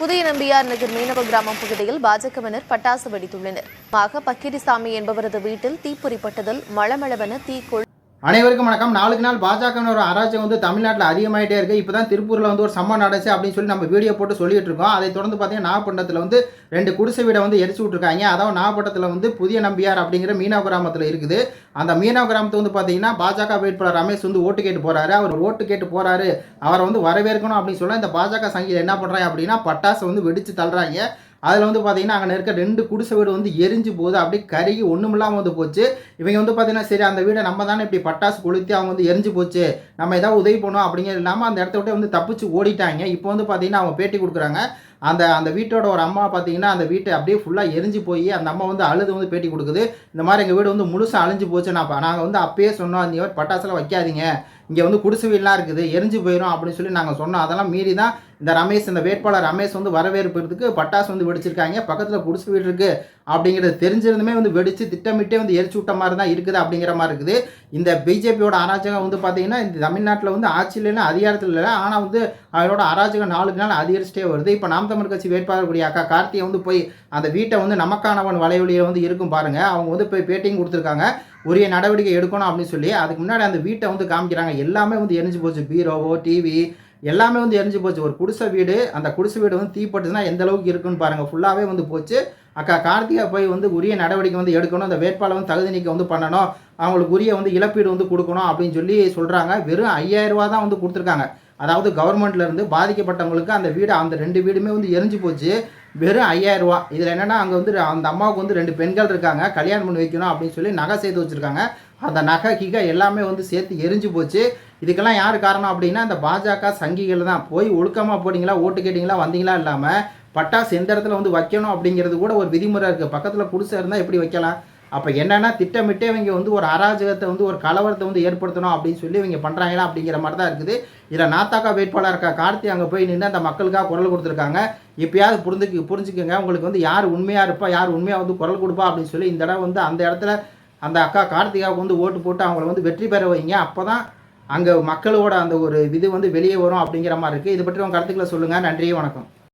புதிய நம்பியார் நகர் மீனவ கிராமம் பகுதியில் பாஜகவினர் பட்டாசு வெடித்துள்ளனர். மாக பக்கிரிசாமி என்பவரது வீட்டில் தீப்பொறிப்பட்டதில் மளமளவென தீ அனைவருக்கும் வணக்கம். நாளுக்கு நாள் பாஜகவின் ஒரு அராஜகம் வந்து தமிழ்நாட்டில் அதிகமாயிட்டே இருக்கு. இப்போ தான் திருப்பூரில் வந்து ஒரு சம்மன் நடச்சு அப்படின்னு சொல்லி நம்ம வீடியோ போட்டு சொல்லிட்டு இருக்கோம். அதை தொடர்ந்து பார்த்தீங்கன்னா நாகப்பட்டினத்தில் வந்து ரெண்டு குடிசை வீடை வந்து எரிச்சு விட்ருக்காங்க அதாவது நாகப்பட்டினத்தில் வந்து புதிய நம்பியார் அப்படிங்கிற மீனவ கிராமத்தில் இருக்குது. அந்த மீனவ கிராமத்தை வந்து பார்த்தீங்கன்னா பாஜக வேட்பாளர் ரமேஷ் வந்து ஓட்டு கேட்டு போகிறாரு அவர் ஓட்டு கேட்டு போகிறாரு அவரை வந்து வரவேற்கணும் அப்படின்னு சொல்ல இந்த பாஜக சங்கியில் என்ன பண்ணுறாங்க அப்படின்னா பட்டாசு வந்து வெடித்து தள்ளுறாங்க. அதில் வந்து பார்த்தீங்கன்னா அங்கே இருக்க ரெண்டு குடிசை வீடு வந்து எரிஞ்சு போகுது. அப்படியே கருகி ஒன்றும் இல்லாமல் வந்து போச்சு. இவங்க வந்து பார்த்தீங்கன்னா சரி அந்த வீடை நம்ம தானே இப்படி பட்டாசு கொளுத்தி அவங்க வந்து எரிஞ்சு போச்சு. நம்ம ஏதாவது உதவி பண்ணுவோம் அப்படிங்கிறது இல்லாமல் அந்த இடத்த விட்டு வந்து தப்பிச்சு ஓடிட்டாங்க. இப்போ வந்து பார்த்தீங்கன்னா அவங்க பேட்டி கொடுக்குறாங்க. அந்த அந்த வீட்டோட ஒரு அம்மா பார்த்தீங்கன்னா அந்த வீட்டை அப்படியே ஃபுல்லாக எரிஞ்சு போய் அந்த அம்மா வந்து அழுது வந்து பேட்டி கொடுக்குது. இந்த மாதிரி எங்கள் வீடு வந்து முழுசாக அழிஞ்சு போச்சு நான் நாங்கள் வந்து அப்பயே சொன்னோம் இந்த பட்டாசுலாம் வைக்காதீங்க. இங்கே வந்து குடிசை வீடெலாம் இருக்குது எரிஞ்சு போயிடும் அப்படின்னு சொல்லி நாங்கள் சொன்னோம். அதெல்லாம் மீறி தான் இந்த ரமேஷ் இந்த வேட்பாளர் ரமேஷ் வந்து வரவேற்புறதுக்கு பட்டாசு வந்து வெடிச்சிருக்காங்க. பக்கத்தில் குடிசை வீடு இருக்குது அப்படிங்கிறது தெரிஞ்சிருந்துமே வந்து வெடித்து திட்டமிட்டே வந்து எரிச்சு விட்ட மாதிரி தான் இருக்குது அப்படிங்கிற மாதிரி இருக்குது. இந்த பிஜேபியோட அராஜகம் வந்து பார்த்தீங்கன்னா இந்த தமிழ்நாட்டில் வந்து ஆட்சியில் அதிகாரத்தில் இல்லை ஆனால் வந்து அவரோட அராஜகம் நாளுக்கு நாள் அதிகரிச்சிட்டே வருது. இப்போ நாம் தமிழ் கட்சி வேட்பாளர் கூடிய அக்கா கார்த்தியை வந்து போய் அந்த வீட்டை வந்து நமக்கானவன் வலைவழியில் வந்து இருக்கும் பாருங்கள் அவங்க வந்து போய் பேட்டிங் கொடுத்துருக்காங்க. உரிய நடவடிக்கை எடுக்கணும் அப்படின்னு சொல்லி அதுக்கு முன்னாடி அந்த வீட்டை வந்து காமிக்கிறாங்க. எல்லாமே வந்து எரிஞ்சு போச்சு. பீரோவோ டிவி எல்லாமே வந்து எரிஞ்சு போச்சு. ஒரு குடிசை வீடு அந்த குடிசை வீடு வந்து தீப்பட்டுச்சுன்னா எந்த அளவுக்கு இருக்குன்னு பாருங்கள் ஃபுல்லாகவே வந்து போச்சு. அக்கா கார்த்திகா போய் வந்து உரிய நடவடிக்கை வந்து எடுக்கணும். அந்த வேட்பாளர் வந்து தகுதி நீக்கம் வந்து பண்ணணும். அவங்களுக்கு உரிய வந்து இழப்பீடு வந்து கொடுக்கணும் அப்படின்னு சொல்லி சொல்கிறாங்க வெறும் ஐயாயிரம் ரூபா தான் வந்து கொடுத்துருக்காங்க. அதாவது கவர்மெண்ட்லேருந்து பாதிக்கப்பட்டவங்களுக்கு அந்த வீடு அந்த ரெண்டு வீடுமே வந்து எரிஞ்சு போச்சு. வெறும் ஐயாயிரம் ரூபா. இதில் என்னென்னா அங்கே வந்து அந்த அம்மாவுக்கு வந்து ரெண்டு பெண்கள் இருக்காங்க. கல்யாணம் பண்ணி வைக்கணும் அப்படின்னு சொல்லி நகை சேர்த்து வச்சுருக்காங்க. அந்த நகை கிகை எல்லாமே வந்து சேர்த்து எரிஞ்சு போச்சு. இதுக்கெல்லாம் யார் காரணம் அப்படின்னா அந்த பாஜக சங்கிகள் தான். போய் ஒழுக்கமாக போனீங்களா ஓட்டு கேட்டிங்களா வந்தீங்களா இல்லாமல் பட்டாசு எந்த இடத்துல வந்து வைக்கணும் அப்படிங்கிறது கூட ஒரு விதிமுறை இருக்குது பக்கத்தில் குடிசை இருந்தால் எப்படி வைக்கலாம்? அப்போ என்னென்னா திட்டமிட்டே இவங்க வந்து ஒரு அராஜகத்தை வந்து ஒரு கலவரத்தை வந்து ஏற்படுத்தணும் அப்படின்னு சொல்லி இவங்க பண்ணுறாங்களா அப்படிங்கிற மாதிரி தான் இருக்குது. இதில் நாத்தாக்கா வேட்பாளர் இருக்கா கார்த்தி அங்கே போய் நின்று அந்த மக்களுக்காக குரல் கொடுத்துருக்காங்க. எப்பயாவது புரிஞ்சுக்கு புரிஞ்சுக்கோங்க. உங்களுக்கு வந்து யார் உண்மையாக இருப்பா யார் உண்மையாக வந்து குரல் கொடுப்பா அப்படின்னு சொல்லி இந்த இடம் வந்து அந்த இடத்துல அந்த அக்கா கார்த்திகாவுக்கு வந்து ஓட்டு போட்டு அவங்கள வந்து வெற்றி பெற வைங்க. அப்போ தான் அங்கே மக்களோட அந்த ஒரு இது வந்து வெளியே வரும் அப்படிங்கிற மாதிரி இருக்குது இது பற்றி உங்கள் கருத்துக்களை சொல்லுங்கள் நன்றி வணக்கம்.